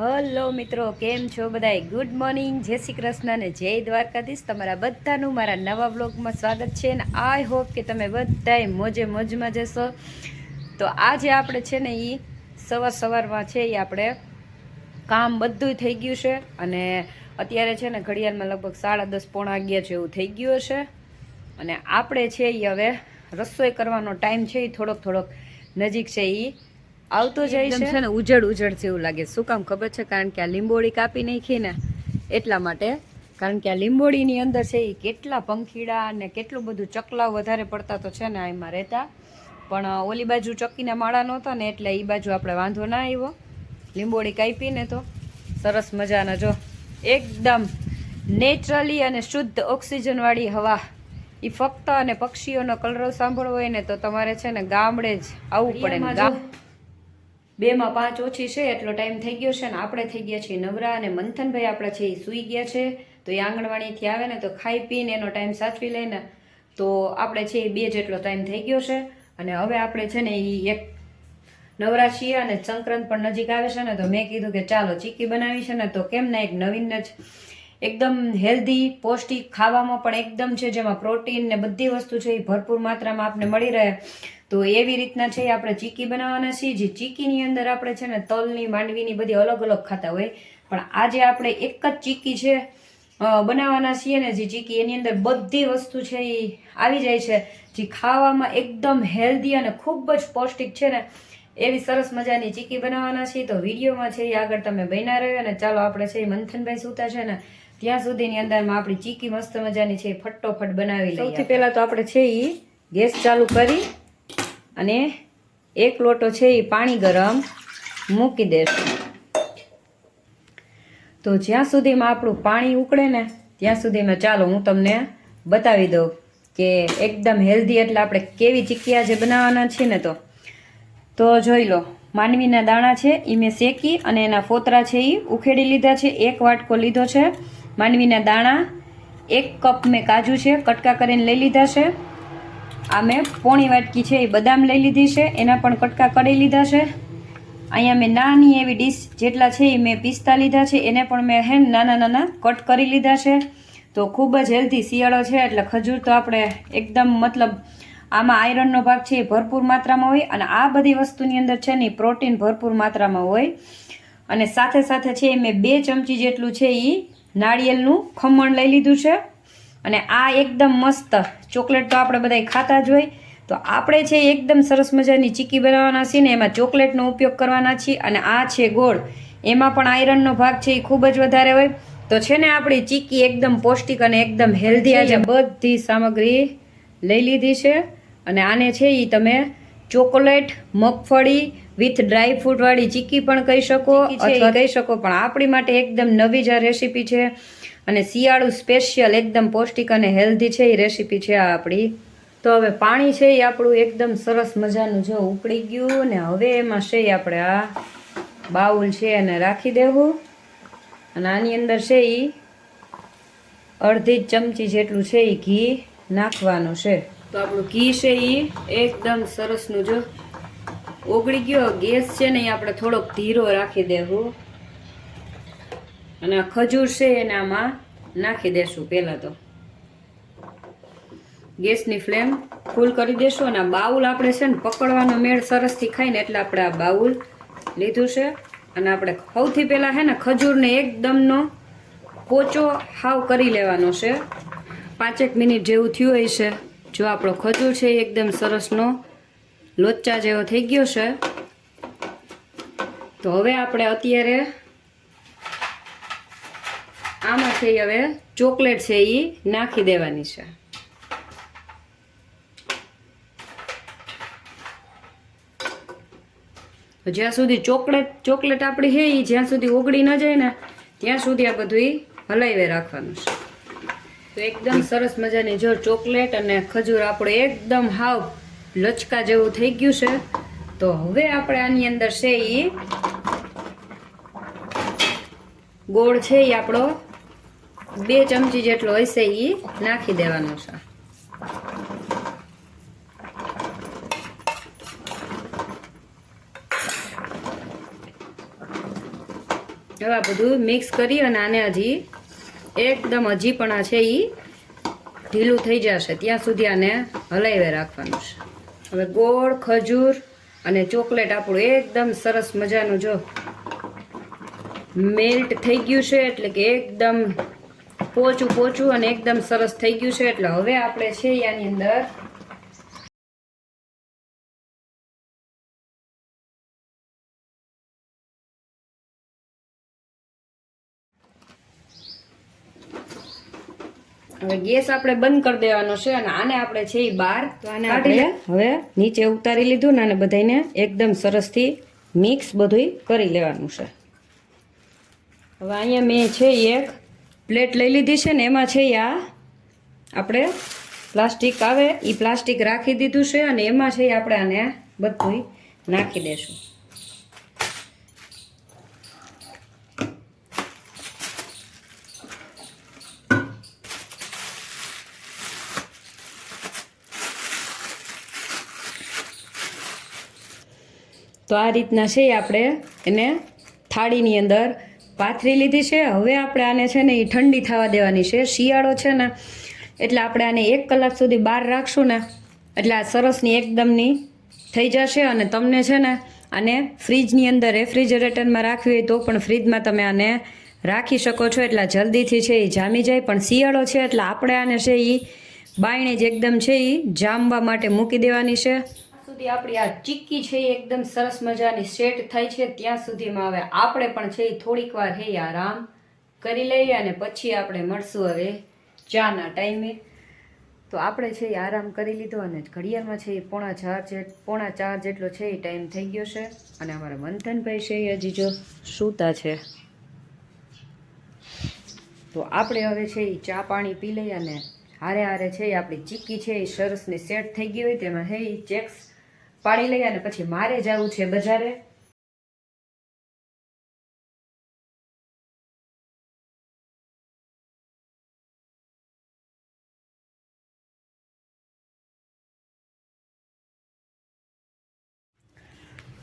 Hello મિત્રો, કેમ છો બધાય? ગુડ મોર્નિંગ જય શ્રી કૃષ્ણ અને જય દ્વારકાધીશ. તમારા બધાનું મારા નવા વ્લોગમાં સ્વાગત છે અને આઈ હોપ કે તમે બધાય મોજે મોજમાં જશો. તો આજે આપણે છે ને એ સવાર સવારમાં છે એ આપણે કામ બધું થઈ ગયું છે અને અત્યારે છે ને ઘડિયાળમાં લગભગ સાડા દસ પોણા અગિયાર જેવું થઈ ગયું છે અને આપણે છે એ હવે રસોઈ કરવાનો ટાઈમ છે એ થોડોક થોડોક નજીક છે એ આવતો જાય છે. ને ઉજળ ઉજળ જેવું લાગે શું કામ ખબર છે? કારણ કે આ લીંબોળી કાપી નાખી ને એટલા માટે. કારણ કે આ લીંબોળીની અંદર છે એ કેટલા પંખીડા અને કેટલું બધું ચકલાવ વધારે પડતા તો છે ને એમાં રહેતા. પણ ઓલી બાજુ ચક્કીના માળા નહોતા ને એટલે એ બાજુ આપણે વાંધો ના આવ્યો. લીંબોળી કાપી ને તો સરસ મજાના જો. એકદમ નેચરલી અને શુદ્ધ ઓક્સિજનવાળી હવા. એ ફક્ત અને પક્ષીઓનો કલરવ સાંભળવો હોય ને તો તમારે છે ને ગામડે જ આવવું પડે ગામ બેમાં પાંચ ઓછી છે, એટલો ટાઈમ થઈ ગયો છે ને આપણે થઈ ગયા છીએ નવરા અને મંથનભાઈ આપણા છે એ સૂઈ ગયા છે. તો એ આંગણવાડીથી આવે ને તો ખાઈ પીને એનો ટાઈમ સાચવી લે ને. તો આપણે છે એ બે જેટલો ટાઈમ થઈ ગયો છે અને હવે આપણે છે ને એ એક નવરા છીએ અને સંક્રાંત પણ નજીક આવે છે ને તો મેં કીધું કે ચાલો ચીકી બનાવી છે ને તો કેમ ના એક નવીન જ એકદમ હેલ્ધી પૌષ્ટિક ખાવામાં પણ એકદમ છે, જેમાં પ્રોટીન ને બધી વસ્તુ છે એ ભરપૂર માત્રામાં આપને મળી રહે. તો એવી રીતના છે આપણે ચીકી બનાવવાના છીએ, જે ચીકીની અંદર આપણે છે ને તલની, માંડવીની બધી અલગ અલગ ખાતા હોય. પણ આજે આપણે એક જ ચીકી છે બનાવવાના છીએ ને, જે ચીકી એની અંદર બધી વસ્તુ છે એ આવી જાય છે, જે ખાવામાં એકદમ હેલ્ધી અને ખૂબ જ પૌષ્ટિક છે ને, એવી સરસ મજાની ચીકી બનાવવાના છીએ. તો વિડીયોમાં છે એ આગળ તમે બન્યા રહ્યો અને ચાલો આપણે છે એ મંથનભાઈ સૂતા છે ને ત્યાં સુધીની અંદરમાં આપણી ચીકી મસ્ત મજાની છે ફટોફટ બનાવી લઈએ સૌથી પહેલાં તો આપણે છે એ ગેસ ચાલુ કરી અને એક લોટો છે એ પાણી ગરમ મૂકી દેશું. તો જ્યાં સુધીમાં આપણું પાણી ઉકળે ને ત્યાં સુધીમાં ચાલો હું તમને બતાવી દઉં કે એકદમ હેલ્ધી એટલે આપણે કેવી ચીકીયા જે બનાવવાના છે ને તો. તો જોઈ લો માનવીના દાણા છે એ મેં શેકી અને એના ફોતરા છે એ ઉખેડી લીધા છે એક વાટકો લીધો છે. માનવીના દાણા, એક કપ મેં કાજુ છે, કટકા કરીને લઈ લીધા છે. આ મેં પોણી વાટકી છે, એ બદામ લઈ લીધી છે, એના પણ કટકા કરી લીધા છે. અહીંયા મેં નાની એવી ડીશ જેટલા છે એ મેં પિસ્તા લીધા છે, એને પણ મેં હે નાના નાના કટ કરી લીધા છે. તો ખૂબ જ હેલ્ધી શિયાળો છે, એટલે ખજૂર તો આપણે એકદમ મતલબ આમાં આયરનનો ભાગ છે એ ભરપૂર માત્રામાં હોય, અને આ બધી વસ્તુની અંદર છે ને પ્રોટીન ભરપૂર માત્રામાં હોય. અને સાથે સાથે છે એ મેં બે ચમચી જેટલું છે એ નાળિયેરનું ખમણ લઈ લીધું છે. અને આ એકદમ મસ્ત ચોકલેટ તો આપણે બધા ખાતા જ હોય. તો આપણે છે એકદમ સરસ મજાની ચીકી બનાવવાના છીએ ને એમાં ચોકલેટનો ઉપયોગ કરવાના છીએ અને આ છે ગોળ. એમાં પણ આયરનનો ભાગ છે એ ખૂબ જ વધારે હોય. તો છે ને આપણી ચીકી એકદમ પૌષ્ટિક અને એકદમ હેલ્ધી આજે બધી સામગ્રી લઈ લીધી છે. અને આને છે એ તમે ચોકલેટ મગફળી વિથ ડ્રાય ફ્રૂટ વાળી ચીકી પણ કહી શકો અથવા કહી શકો પણ આપણી માટે એકદમ નવી જ આ રેસીપી છે અને શિયાળુ સ્પેશિયલ એકદમ પૌષ્ટિક અને હેલ્ધી છે એ રેસીપી છે આ આપણી. તો હવે પાણી છે એ આપણું એકદમ સરસ મજાનું જો ઉકળી ગયું ને હવે એમાં છે આપણે આ બાઉલ છે એને રાખી દેવું. અને આની અંદર છે એ અડધી ચમચી જેટલું છે એ ઘી નાખવાનું છે. તો આપણું ઘી છે એ એકદમ સરસનું જો ઓગળી ગયો, ગેસ છે ને એ આપણે થોડોક ધીરો રાખી દેવું. અને ખજૂર છે એને આમાં નાખી દેશું પહેલાં તો. ગેસની ફ્લેમ ફૂલ કરી દેશું અને આ બાઉલ આપણે છે ને પકડવાનો મેળ સરસથી ખાઈને એટલે આપણે આ બાઉલ લીધું છે. અને આપણે સૌથી પહેલાં છે ને ખજૂરને એકદમનો પોચો હાવ કરી લેવાનો છે. પાંચેક મિનિટ જેવું થયું હોય છે. જો આપણો ખજૂર છે એકદમ સરસનો લોચા જેવો થઈ ગયો છે. તો હવે આપણે અત્યારે આમાં હવે ચોકલેટ છે એ નાખી દેવાની છે. જ્યાં સુધી ચોકલેટ ચોકલેટ આપણી છે એ જ્યાં સુધી ઓગળી ન જાય ને, ત્યાં સુધી આ બધું હલાવી રાખવાનું છે. તો એકદમ સરસ મજાની જો ચોકલેટ અને ખજૂર આપણે એકદમ હાવ લચકા જેવું થઈ ગયું છે. તો હવે આપણે આની અંદર છે એ ગોળ છે એ આપણો બે ચમચી જેટલો હશે એ નાખી દેવાનો છે. હવે બધું મિક્સ કરી અને આને હજી એકદમ હજી પણ આ છે એ ઢીલું થઈ જશે. ત્યાં સુધી આને હલાવી રાખવાનું છે. હવે ગોળ, ખજૂર અને ચોકલેટ આપણું એકદમ સરસ મજાનું જો મેલ્ટ થઈ ગયું છે, એટલે કે એકદમ પોચું પોચું અને એકદમ સરસ થઈ ગયું છે. એટલે હવે આપણે છે આની અંદર હવે ગેસ આપણે બંધ કરી દેવાનો છે અને આને આપણે છે એ બહાર તો આને આપણે હવે નીચે ઉતારી લીધું ને અને બધાને એકદમ સરસથી મિક્સ બધું કરી લેવાનું છે. હવે અહીંયા મેં છે એક પ્લેટ લઈ લીધી છે ને એમાં છે આ આપણે પ્લાસ્ટિક આવે એ પ્લાસ્ટિક રાખી દીધું છે અને એમાં છે આપણે આને બધું નાખી દેશું. તો આ રીતના છે આપણે એને થાળીની અંદર પાથરી લીધી છે. હવે આપણે આને છે ને એ ઠંડી થવા દેવાની છે. શિયાળો છે ને, એટલે આપણે આને એક કલાક સુધી બહાર રાખશું ને, એટલે આ સરસની એકદમની થઈ જશે અને તમને છે ને આને ફ્રીજની અંદર રેફ્રિજરેટરમાં રાખવી હોય તો પણ ફ્રીજમાં તમે આને રાખી શકો છો. એટલે જલ્દીથી છે એ જામી જાય. પણ શિયાળો છે એટલે આપણે આને છે એ બાયણે જ એકદમ છે એ જામવા માટે મૂકી દેવાની છે. સુધી આપણી આ ચીક્કી છે એ એકદમ સરસ મજાની સેટ થાય છે. ત્યાં સુધીમાં હવે આપણે પણ છે એ થોડીક વાર હે આરામ કરી લઈએ અને પછી આપણે મળશું હવે ચાના ટાઈમે. તો આપણે છે એ આરામ કરી લીધો અને ઘડિયાળમાં છે એ પોણા ચાર જે પોણા ચાર જેટલો છે એ ટાઈમ થઈ ગયો છે. અને અમારા મંથનભાઈ છે એ હજી જો સૂતા છે. તો આપણે હવે છે એ ચા પાણી પી લઈએ અને હારે હારે છે એ આપણી ચીક્કી છે એ સરસની સેટ થઈ ગઈ હોય તેમાં હે ચેક્સ પાડી લઈ અને પછી મારે જવું છે બજારે?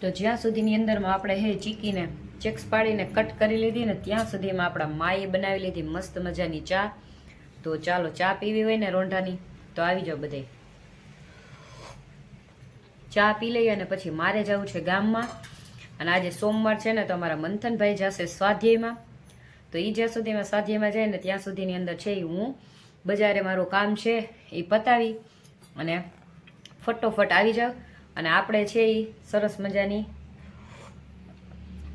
તો જ્યાં સુધીની અંદરમાં આપણે હે ચીકીને ચેક્સ પાડીને કટ કરી લીધી ને ત્યાં સુધીમાં આપણા માએ બનાવી લીધી મસ્ત મજાની ચા. તો ચાલો ચા પીવી હોય ને રોંઢાની, તો આવી જાઓ બધે ચા પી લઈએ અને પછી મારે જવું છે ગામમાં. અને આજે સોમવાર છે ને તો અમારા મંથનભાઈ જશે સ્વાધ્યાયમાં. તો એ જ્યાં સુધીમાં સ્વાધ્યાયમાં જાય ને ત્યાં સુધીની અંદર છે એ હું. બજારે મારું કામ છે એ પતાવી અને ફટોફટ આવી જાવ અને આપણે છે એ સરસ મજાની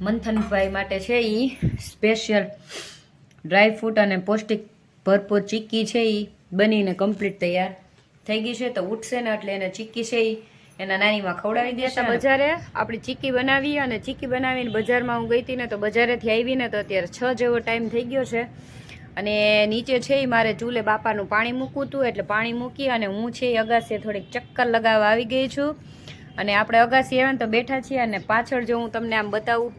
મંથનભાઈ માટે છે એ સ્પેશિયલ ડ્રાય ફ્રૂટ અને પૌષ્ટિક ભરપૂર ચીક્કી છે એ બનીને કમ્પ્લીટ તૈયાર થઈ ગઈ છે. તો ઉઠશે ને એટલે એને ચીક્કી છે એ એના નાનીમાં ખવડાવી દેશે બજારે આપણી ચીકી બનાવી અને ચીકી બનાવીને બજારમાં હું ગઈ હતી ને તો બજારેથી આવીને તો અત્યારે છ જેવો ટાઈમ થઈ ગયો છે. અને નીચે છે એ મારે ચૂલે બાપાનું પાણી મૂકવું હતું એટલે પાણી મૂકી અને હું છે એ અગાસીએ થોડીક ચક્કર લગાવવા આવી ગઈ છું. અને આપણે અગાસી આવ્યા તો બેઠા છીએ અને પાછળ જો હું તમને આમ બતાવું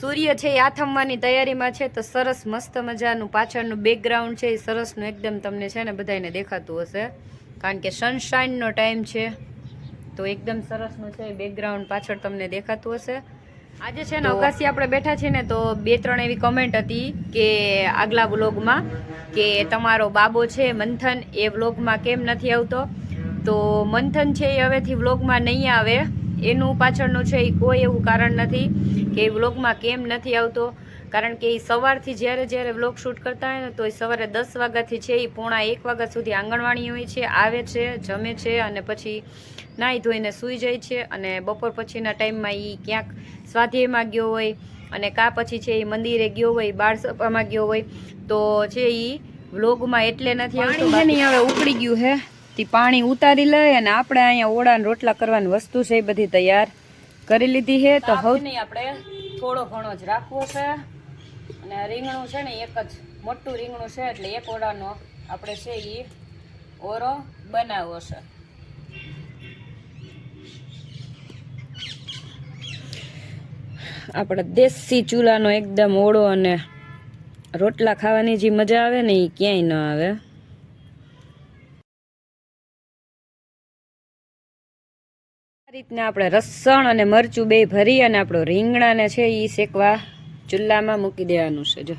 સૂર્ય છે એ આથમવાની તૈયારીમાં છે તો સરસ મસ્ત મજાનું પાછળનું બેકગ્રાઉન્ડ છે એ સરસનું એકદમ તમને છે ને બધાને દેખાતું હશે. કારણ કે સનશાઇનનો ટાઈમ છે. તો એકદમ સરસનું છે. બેકગ્રાઉન્ડ પાછળ તમને દેખાતું હશે. આજે છે ને અવકાશી આપણે બેઠા છીએ ને તો બે ત્રણ એવી કમેન્ટ હતી કે આગલા વ્લોગમાં કે તમારો બાબો છે મંથન એ વ્લોગમાં કેમ નથી આવતો? તો મંથન છે એ હવેથી વ્લોગમાં નહીં આવે. એનું પાછળનું છે એ કોઈ એવું કારણ નથી કે એ વ્લોગમાં કેમ નથી આવતો. કારણ કે એ સવારથી જ્યારે જ્યારે વ્લોગ શૂટ કરતા હોય ને તો એ સવારે દસ વાગ્યાથી છે એ પોણા એક વાગ્યા સુધી આંગણવાડી હોય છે આવે છે જમે છે અને પછી નાહી ધોઈને સૂઈ જાય છે અને બપોર પછીના ટાઈમમાં એ ક્યાંક સ્વાધ્યાયમાં ગયો હોય અને કા પછી છે એ મંદિરે ગયો હોય બાળ સપામાં ગયો હોય તો છે એ વ્લોગમાં એટલે નથી આવતું હવે ઉકળી ગયું હે. તે પાણી ઉતારી લે અને આપણે અહીંયા ઓળા રોટલા કરવાની વસ્તુ છે એ બધી તૈયાર કરી લીધી છે તો હવે આપણે થોડો ઘણો જ રાખવો છે. અને રીંગણું છે ને એક જ, મોટું રીંગણું છે એટલે એક ઓળાનો આપણે છે એ ઓરો બનાવવો છે. આપણે દેશી ચૂલાનો એકદમ ઓળો અને રોટલા ખાવાની જે મજા આવે ને એ ક્યાંય ન આવે. આ રીતના આપણે રસણ અને મરચું બે ભરી અને આપણો રીંગણાને છે એ શેકવા ચૂલામાં મૂકી દેવાનું છે, જો.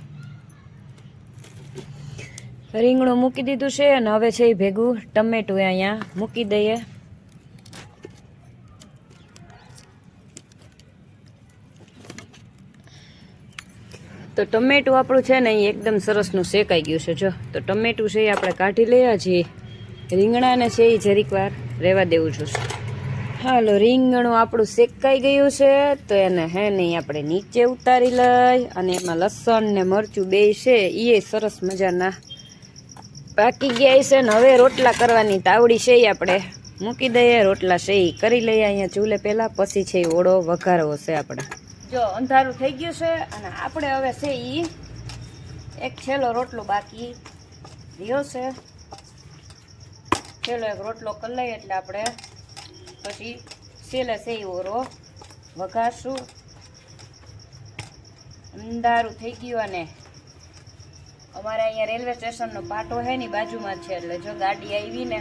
રીંગણું મૂકી દીધું છે અને હવે છે એ ભેગું ટમેટું અહીંયા મૂકી દઈએ. તો ટમેટું આપણું છે ને અહીં એકદમ સરસનું શેકાઈ ગયું છે, જો. તો ટમેટું છે એ આપણે કાઢી લઈએ છીએ. રીંગણાને છે એ જરીક વાર રહેવા દેવું જોશે. હાલો રીંગણું આપણું શેકાઈ ગયું છે, તો એને હે નહીં આપણે નીચે ઉતારી લઈ અને એમાં લસણ ને મરચું બે છે એ સરસ મજાના પાકી ગયા છે ને હવે રોટલા કરવાની તાવડી છે આપણે. મૂકી દઈએ, રોટલા છે એ કરી લઈએ અહીંયા ચૂલે પહેલાં, પછી છે ઓળો વઘારવો છે આપણે. જો, અંધારું થઈ ગયું છે અને આપણે હવે છે એ એક છેલ્લો રોટલો બાકી રહ્યો છે. છેલ્લો એક રોટલો કરી લઈએ એટલે આપણે પછી છેલ્લે છે એ ઓરો. વઘારશું. અંધારું થઈ ગયું અને અમારે અહીંયા રેલવે સ્ટેશનનો પાટો છે ને બાજુમાં છે એટલે જો ગાડી આવી ને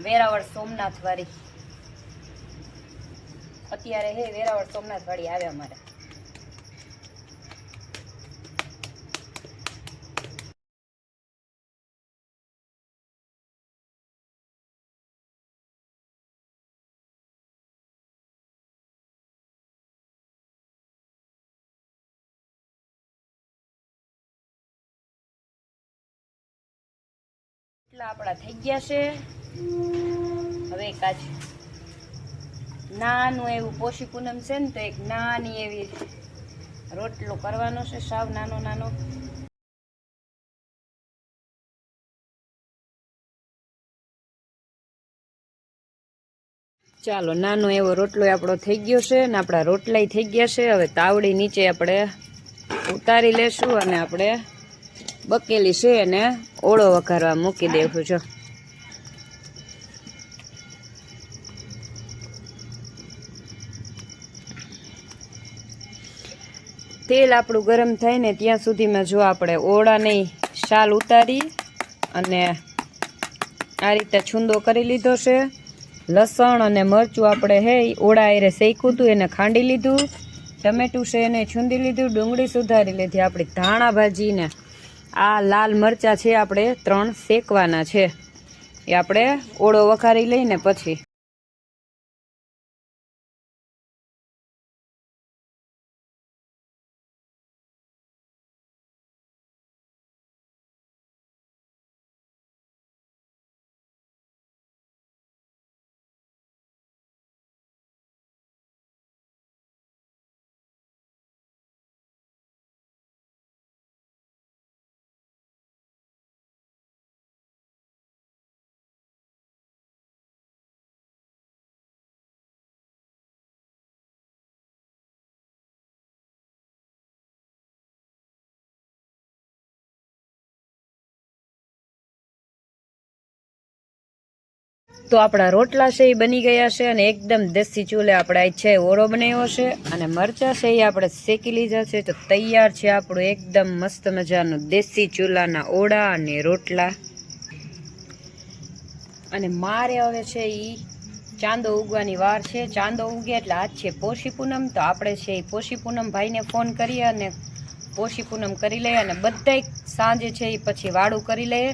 વેરાવળ સોમનાથ વાળી અત્યારે હે વેરાવળ સોમનાથ વાળી આવે અમારે. એટલા આપણા થઈ ગયા છે. હવે કાચ નાનું એવું પોષી પૂનમ છે ને તો એક નાની એવી રોટલો કરવાનો છે, સાવ નાનો નાનો. ચાલો, નાનો એવો રોટલો આપણો થઈ ગયો છે ને આપણા રોટલાય થઈ ગયા છે. હવે તાવડી નીચે આપણે ઉતારી લેશું અને આપણે બકેલી છે એને ઓળો વઘારવા મૂકી દેવું જો. તેલ આપણું ગરમ થાય ને, ત્યાં સુધીમાં જો આપણે ઓળાની શાલ ઉતારી અને આ રીતે છૂંદો કરી લીધો છે. લસણ અને મરચું આપણે હે ઓળા એરે શેક્યું હતું એને ખાંડી લીધું. ટમેટું છે એને છૂંદી લીધું, ડુંગળી સુધારી લીધી, આપણી ધાણા ભાજીને. આ લાલ મરચાં છે આપણે ત્રણ શેકવાના છે. એ આપણે ઓળો વઘારી લઈને પછી તો આપણા રોટલા છે એ બની ગયા છે અને એકદમ દેશી ચૂલે આપણે છે ઓળો બનાવ્યો છે અને મરચાં છે એ આપણે શેકી લીધા છે. તો તૈયાર છે આપણું એકદમ મસ્ત મજાનું દેશી ચૂલાના ઓળા અને રોટલા. અને મારે હવે છે એ ચાંદો ઉગવાની વાર છે. ચાંદો ઉગે એટલે આજ છે પોષી પૂનમ. તો આપણે છે એ પોષી પૂનમ ભાઈને ફોન કરીએ અને પોષી પૂનમ કરી લઈએ અને બધાય સાંજે છે એ પછી વાળું કરી લઈએ.